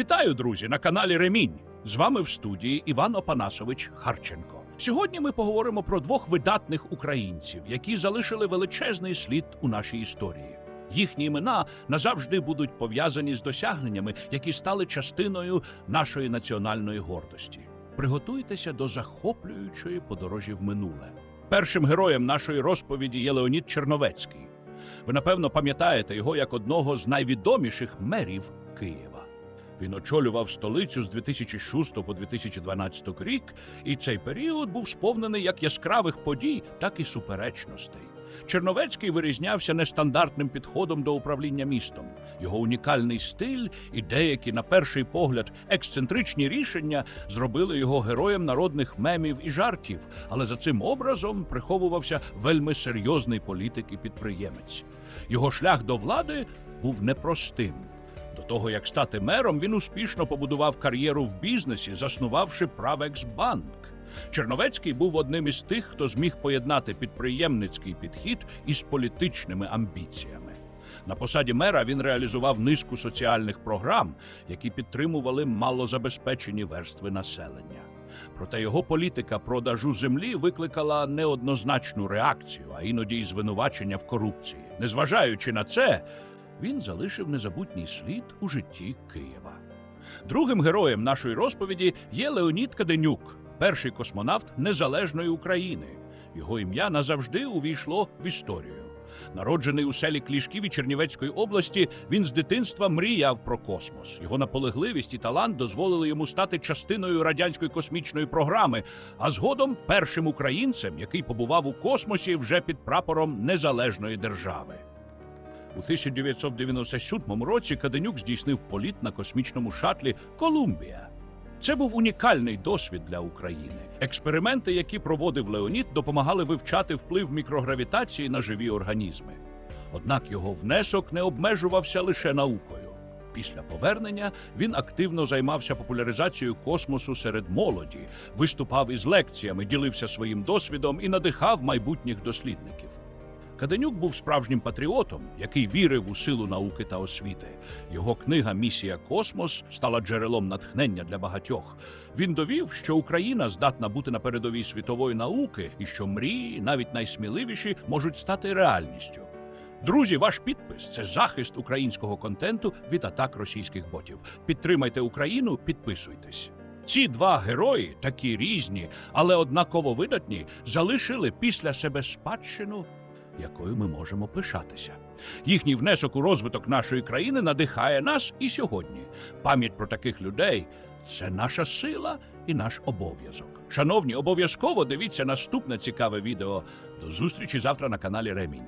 Вітаю, друзі, на каналі Ремінь. З вами в студії Іван Опанасович Харченко. Сьогодні ми поговоримо про двох видатних українців, які залишили величезний слід у нашій історії. Їхні імена назавжди будуть пов'язані з досягненнями, які стали частиною нашої національної гордості. Приготуйтеся до захоплюючої подорожі в минуле. Першим героєм нашої розповіді є Леонід Черновецький. Ви напевно пам'ятаєте його як одного з найвідоміших мерів Києва. Він очолював столицю з 2006 по 2012 рік, і цей період був сповнений як яскравих подій, так і суперечностей. Черновецький вирізнявся нестандартним підходом до управління містом. Його унікальний стиль і деякі, на перший погляд, ексцентричні рішення зробили його героєм народних мемів і жартів, але за цим образом приховувався вельми серйозний політик і підприємець. Його шлях до влади був непростим. Того як стати мером, він успішно побудував кар'єру в бізнесі, заснувавши Правексбанк. Черновецький був одним із тих, хто зміг поєднати підприємницький підхід із політичними амбіціями. На посаді мера він реалізував низку соціальних програм, які підтримували малозабезпечені верстви населення. Проте його політика продажу землі викликала неоднозначну реакцію, а іноді й звинувачення в корупції. Незважаючи на це, він залишив незабутній слід у житті Києва. Другим героєм нашої розповіді є Леонід Каденюк, перший космонавт незалежної України. Його ім'я назавжди увійшло в історію. Народжений у селі Клішківі Чернівецької області, він з дитинства мріяв про космос. Його наполегливість і талант дозволили йому стати частиною радянської космічної програми, а згодом першим українцем, який побував у космосі вже під прапором незалежної держави. У 1997 році Каденюк здійснив політ на космічному шатлі Колумбія. Це був унікальний досвід для України. Експерименти, які проводив Леонід, допомагали вивчати вплив мікрогравітації на живі організми. Однак його внесок не обмежувався лише наукою. Після повернення він активно займався популяризацією космосу серед молоді, виступав із лекціями, ділився своїм досвідом і надихав майбутніх дослідників. Каденюк був справжнім патріотом, який вірив у силу науки та освіти. Його книга Місія Космос стала джерелом натхнення для багатьох. Він довів, що Україна здатна бути на передовій світової науки і що мрії, навіть найсміливіші, можуть стати реальністю. Друзі, ваш підпис це захист українського контенту від атак російських ботів. Підтримайте Україну, підписуйтесь. Ці два герої, такі різні, але однаково видатні, залишили після себе спадщину, якою ми можемо пишатися. Їхній внесок у розвиток нашої країни надихає нас і сьогодні. Пам'ять про таких людей це наша сила і наш обов'язок. Шановні, обов'язково дивіться наступне цікаве відео. До зустрічі завтра на каналі Ремінь.